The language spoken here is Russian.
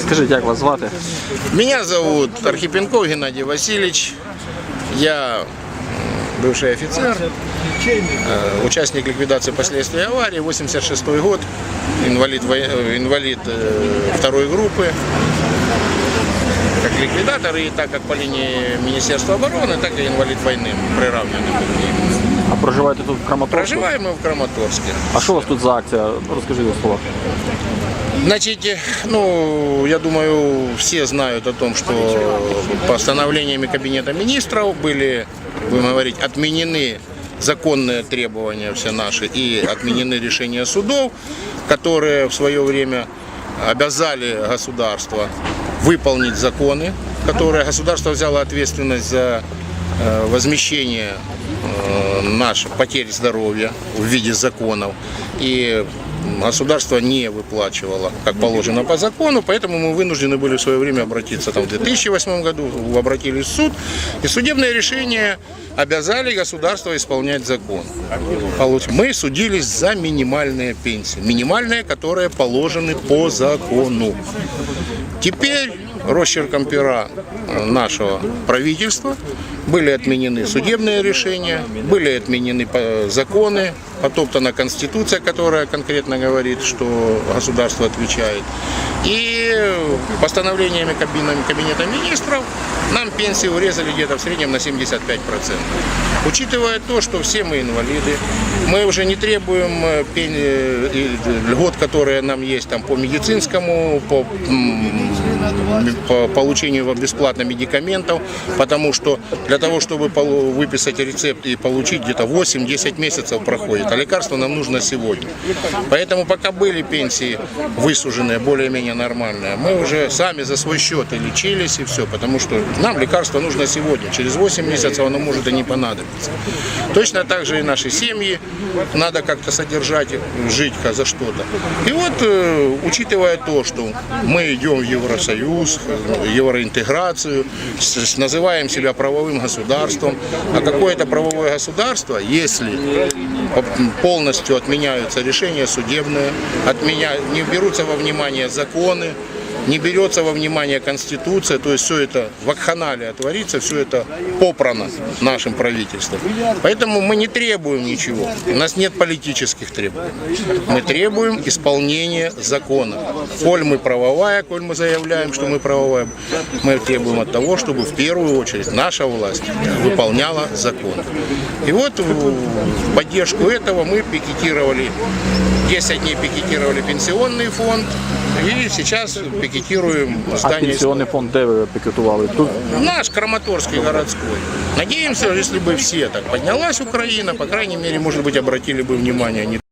Скажіть, як вас звати? Меня зовут Архипенков Геннадий Васильевич. Я м, бывший офицер, э, участник ликвидации последствий аварии, 86 год, инвалид, вой- э, инвалид э, второй группы. Как ликвидатор и так как по линии Министерства обороны, так и инвалид войны приравненный. к ним. А проживаєте тут в Краматорску? Проживаем мы в Краматорске. А що у вас тут за акція? Ну, Розкажи два слова. Значит, ну, я думаю, все знают о том, что постановлениями Кабинета министров были, будем говорить, отменены законные требования все наши и отменены решения судов, которые в свое время обязали государство выполнить законы, которые государство взяло ответственность за э, возмещение э, наших потерь здоровья в виде законов. И государство не выплачивало, как положено по закону, поэтому мы вынуждены были в свое время обратиться там, в 2008 году, обратились в суд, и судебные решения обязали государство исполнять закон. Мы судились за минимальные пенсии, минимальные, которые положены по закону. Теперь росчерком пера нашего правительства были отменены судебные решения, были отменены законы, потоптана Конституция, которая конкретно говорит, что государство отвечает. И постановлениями Кабинета министров нам пенсии урезали где-то в среднем на 75%. Учитывая то, что все мы инвалиды, мы уже не требуем э, э, и льгот, которые нам есть там, по медицинскому, по, по получению бесплатно медикаментов, потому что для того, чтобы выписать рецепт и получить где-то 8-10 месяцев проходит, а лекарство нам нужно сегодня. Поэтому пока были пенсии высуженные, более-менее нормальные, мы уже сами за свой счет и лечились и все, потому что нам лекарство нужно сегодня, через 8 месяцев оно может и не понадобиться. Точно так же и наши семьи надо как-то содержать, жить за что-то. И вот, э, учитывая то, что мы идем в Евросоюз, в евроинтеграцию, называем себя правовым государством, а какое это правовое государство, если по- полностью отменяются решения судебные, отменя... не берутся во внимание законы, не берется во внимание Конституция, то есть все это вакханалия творится, все это попрано нашим правительством. Поэтому мы не требуем ничего, у нас нет политических требований. Мы требуем исполнения закона. Коль мы правовая, коль мы заявляем, что мы правовая, мы требуем от того, чтобы в первую очередь наша власть выполняла закон. И вот в поддержку этого мы пикетировали 10 дней пикетировали пенсионный фонд, и сейчас пикетируем А здание пенсіонний фонд де ви пікетували? Тут Наш Краматорский городской. Надеемся, если бы все так поднялась Украина, по крайней мере, может быть, обратили бы внимание не